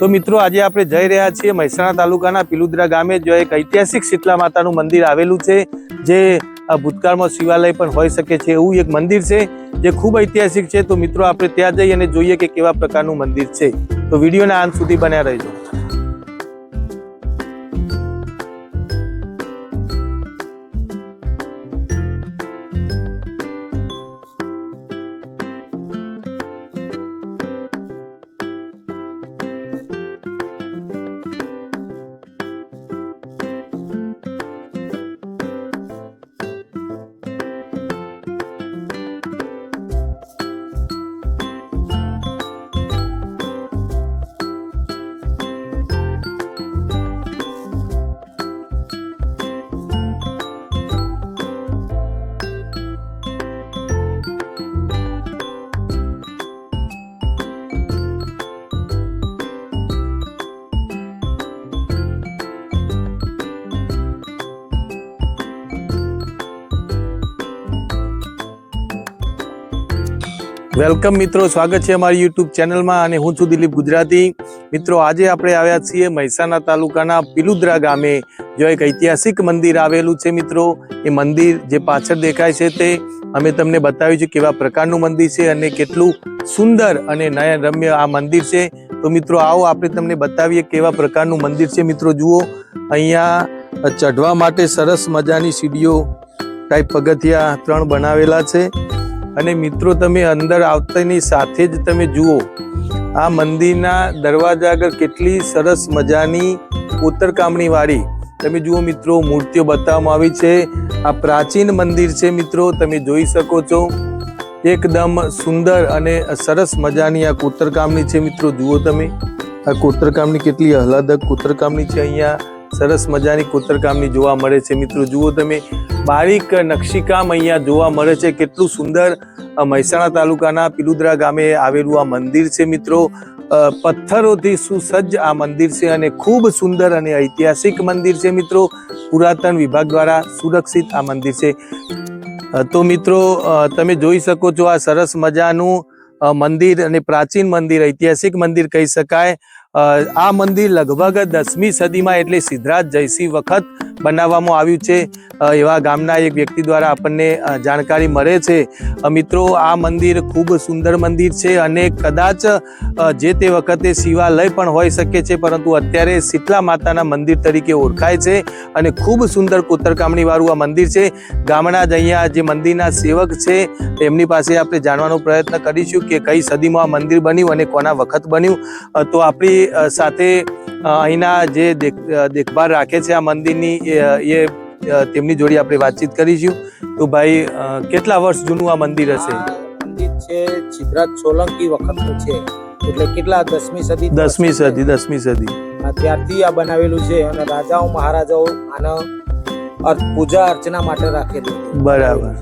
તો મિત્રો, આજે આપણે જઈ રહ્યા છીએ મહેસાણા તાલુકાના પિલુદ્રા ગામે, જો એક ઐતિહાસિક શીતલા માતાનું મંદિર આવેલું છે, જે આ ભૂતકાળમાં શિવાલય પણ હોઈ શકે છે, એવું એક મંદિર છે, જે ખૂબ ઐતિહાસિક છે. તો મિત્રો, આપણે ત્યાં જઈ અને જોઈએ કે કેવા પ્રકારનું મંદિર છે. તો વિડીયોના અંત સુધી બન્યા રહેજો. વેલકમ મિત્રો, સ્વાગત છે અમારી યુટ્યુબ ચેનલમાં અને હું છું દિલીપ ગુજરાતી. મિત્રો, આજે આપણે આવ્યા છીએ મહેસાણા તાલુકાના પિલુદ્રા ગામે, જો એક ઐતિહાસિક મંદિર આવેલું છે મિત્રો. એ મંદિર જે પાછળ દેખાય છે તે, અમે તમને બતાવ્યું છે કેવા પ્રકારનું મંદિર છે અને કેટલું સુંદર અને નયન રમ્ય આ મંદિર છે. તો મિત્રો, આવો આપણે તમને બતાવીએ કેવા પ્રકારનું મંદિર છે. મિત્રો, જુઓ, અહીંયા ચઢવા માટે સરસ મજાની સીડીઓ ટાઈપ પગથિયા ત્રણ બનાવેલા છે. અને મિત્રો, તમે અંદર આવતાની સાથે જ તમે જુઓ, આ મંદિરના દરવાજા આગળ કેટલી સરસ મજાની કોતરકામણી વાળી તમે જુઓ મિત્રો, મૂર્તિઓ બતાવવામાં આવી છે. આ પ્રાચીન મંદિર છે મિત્રો, તમે જોઈ શકો છો. એકદમ સુંદર અને સરસ મજાની આ કોતરકામની છે મિત્રો, જુઓ તમે. આ કોતરકામની કેટલી આહલાદક કોતરકામની છે અહીંયા. સરસ મજાની કોતરકામની જોવા મળે છે. મિત્રો, જુઓ તમે, બારીક નકશીકામ અહીંયા જોવા મળે છે. કેટલું સુંદર મહેસાણા તાલુકાના પિલુદરા ગામે આવેલું આ મંદિર છે, મિત્રો. પથ્થરોથી સુસજ્જ આ મંદિર છે અને ખૂબ સુંદર અને ઐતિહાસિક મંદિર છે, મિત્રો. પુરાતન વિભાગ દ્વારા સુરક્ષિત આ મંદિર છે. તો, મિત્રો તમે જોઈ શકો છો આ સરસ મજાનું મંદિર અને પ્રાચીન મંદિર, ઐતિહાસિક મંદિર કહી શકાય. આ મંદિર લગભગ દસમી સદીમાં એટલે સિદ્ધરાજ જયસિંહ વખત બનાવવામાં આવ્યું છે. એવા ગામના એક વ્યક્તિ દ્વારા આપણને જાણકારી મળે છે. મિત્રો, આ મંદિર ખૂબ સુંદર મંદિર છે અને કદાચ જે તે વખતે શિવાલય પણ હોઈ શકે છે, પરંતુ અત્યારે શીતલા માતાના મંદિર તરીકે ઓળખાય છે અને ખૂબ સુંદર કોતરકામણીવાળું આ મંદિર છે. ગામના જ અહીંયા જે મંદિરના સેવક છે, એમની પાસે આપણે જાણવાનો પ્રયત્ન કરીશું કે કઈ સદીમાં આ મંદિર બન્યું અને કોના વખત બન્યું. તો આપણી સાથે અહીંના જે દેખ દેખભાળ રાખે છે આ મંદિરની એ એ, તેમની જોડે આપણે વાતચીત કરીશું. તો ભાઈ કેટલા વર્ષ જૂનું આ મંદિર હશે? મંદિર છે ચિત્રાજ સોલંકી વખતનું છે. એટલે કેટલા દસમી સદી દસમી સદી દસમી સદી. આ ત્યારથી આ બનાવેલું છે અને રાજાઓ મહારાજાઓ આને પૂજા અર્ચના માટે રાખેલું બરાબર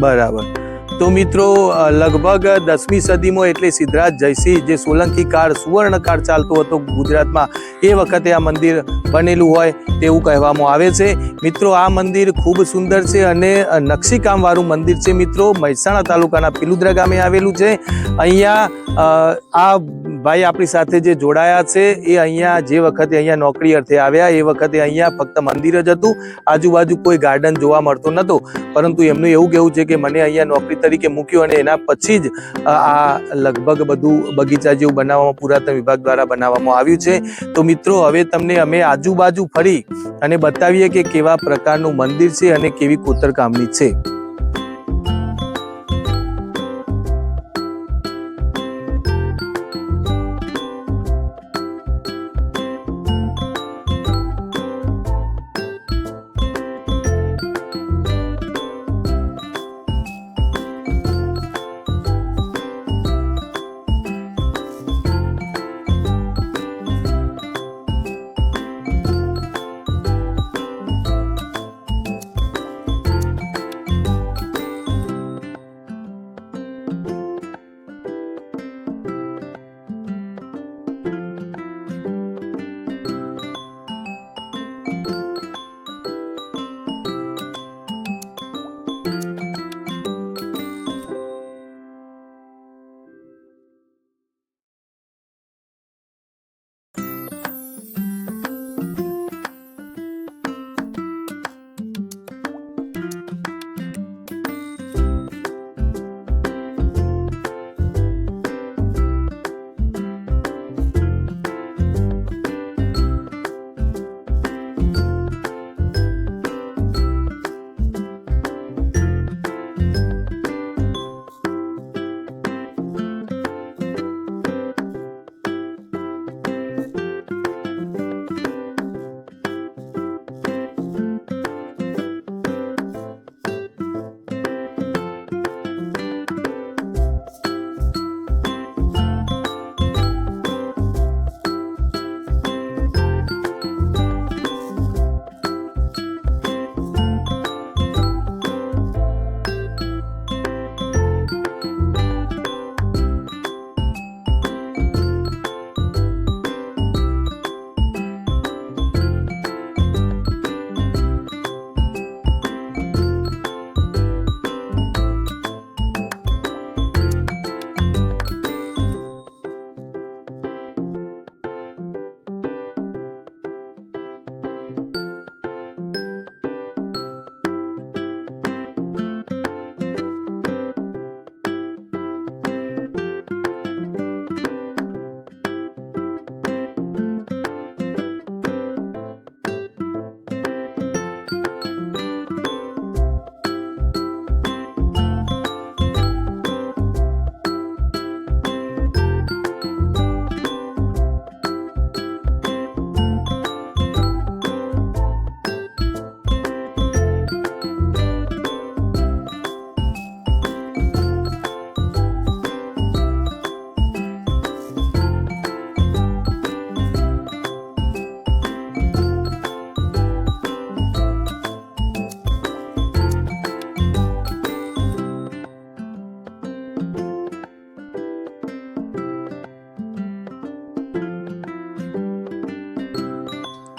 બરાબર. તો મિત્રો લગભગ દસમી સદીમાં એટલે સિદ્ધરાજ જયસિંહ જે સોલંકી કાળ સુવર્ણકાળ ચાલતો હતો ગુજરાતમાં, એ વખતે આ મંદિર બનેલું હોય તેવું કહેવામાં આવે છે. મિત્રો, આ મંદિર ખૂબ સુંદર છે અને નકશીકામવાળું મંદિર છે મિત્રો. મહેસાણા તાલુકાના પિલુદ્રા ગામે આવેલું છે. અહીંયા આ ભાઈ આપણી સાથે જે જોડાયા છે, એ અહીંયા જે વખતે અહીંયા નોકરી અર્થે આવ્યા, એ વખતે અહીંયા ફક્ત મંદિર જ હતું. આજુબાજુ કોઈ ગાર્ડન જોવા મળતો નહોતો પરંતુ એમનું એવું કહેવું છે કે મને અહીંયા નોકરી તરીકે મૂક્યો અને એના પછી જ આ લગભગ બધું બગીચા જેવું બનાવવામાં, પુરાતન વિભાગ દ્વારા બનાવવામાં આવ્યું છે. તો મિત્રો, હવે તમને અમે આજુબાજુ ફરી અને બતાવીએ કે કેવા પ્રકારનું મંદિર છે અને કેવી કોતરકામની છે.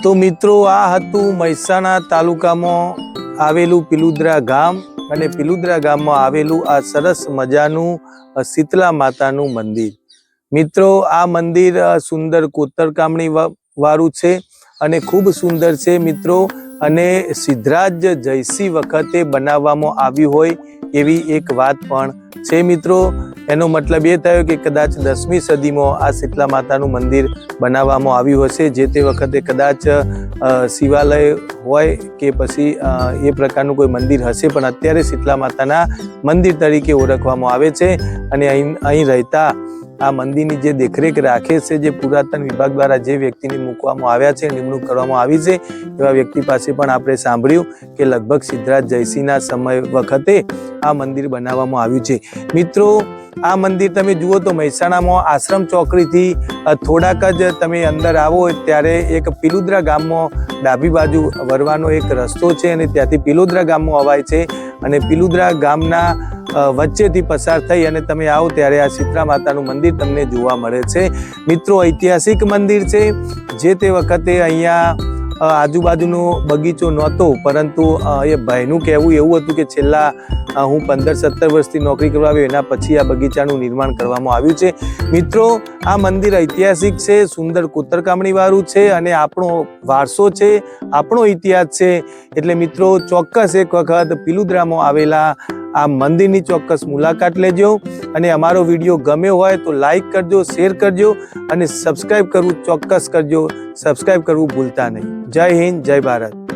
તો મિત્રો, આ હતું મહેસાણા તાલુકામાં આવેલું પિલુદ્રા ગામ અને પિલુદ્રા ગામમાં આવેલું આ સરસ મજાનું શીતલા માતાનું મંદિર. મિત્રો, આ મંદિર સુંદર કોતરકામણી વાળું છે અને ખૂબ સુંદર છે મિત્રો અને સિદ્ધરાજ જયસિંહ વખતે બનાવવામાં આવ્યું હોય એવી એક વાત પણ છે મિત્રો. એનો મતલબ એ થયો કે કદાચ દસમી સદીમાં આ શીતલા માતાનું મંદિર બનાવવામાં આવ્યું હશે, જે તે વખતે કદાચ શિવાલય હોય કે પછી એ પ્રકારનું કોઈ મંદિર હશે, પણ અત્યારે શીતલા માતાના મંદિર તરીકે ઓળખવામાં આવે છે અને અહીં અહીં રહેતા આ મંદિરની જે દેખરેખ રાખે છે, જે પુરાતન વિભાગ દ્વારા જે વ્યક્તિને મૂકવામાં આવ્યા છે, નિમણૂક કરવામાં આવી છે, એવા વ્યક્તિ પાસે પણ આપણે સાંભળ્યું કે લગભગ સિદ્ધરાજ જયસિંહના સમય વખતે આ મંદિર બનાવવામાં આવ્યું છે. મિત્રો આ મંદિર તમે જુઓ તો મહેસાણામાં આશ્રમ ચોકડીથી થોડાક જ તમે અંદર આવો ત્યારે એક પિલુદ્રા ગામમાં ડાબી બાજુ વરવાનો એક રસ્તો છે અને ત્યાંથી પિલુદ્રા ગામમાં અવાય છે અને પિલુદ્રા ગામના વચ્ચેથી પસાર થઈ અને તમે આવો ત્યારે આ શીતળા માતાનું મંદિર તમને જોવા મળે છે. મિત્રો, ઐતિહાસિક મંદિર છે. જે તે વખતે અહીંયા આજુબાજુનો બગીચો નહોતો, પરંતુ એ ભાઈનું કહેવું એવું હતું કે છેલ્લા હું પંદર સત્તર વર્ષથી નોકરી કરવા આવ્યો, એના પછી આ બગીચાનું નિર્માણ કરવામાં આવ્યું છે. મિત્રો, આ મંદિર ઐતિહાસિક છે, સુંદર કોતરકામણી વાળું છે અને આપણો વારસો છે, આપણો ઇતિહાસ છે. એટલે મિત્રો, ચોક્કસ એક વખત પિલુદ્રામાં આવેલા આ મંદિરની ચોક્કસ મુલાકાત લેજો અને અમારો વીડિયો ગમે હોય તો લાઈક કરજો, શેર કરજો અને સબસ્ક્રાઈબ કરવું ચોક્કસ કરજો. સબસ્ક્રાઈબ કરવું ભૂલતા નહીં. જય હિન્દ, જય ભારત.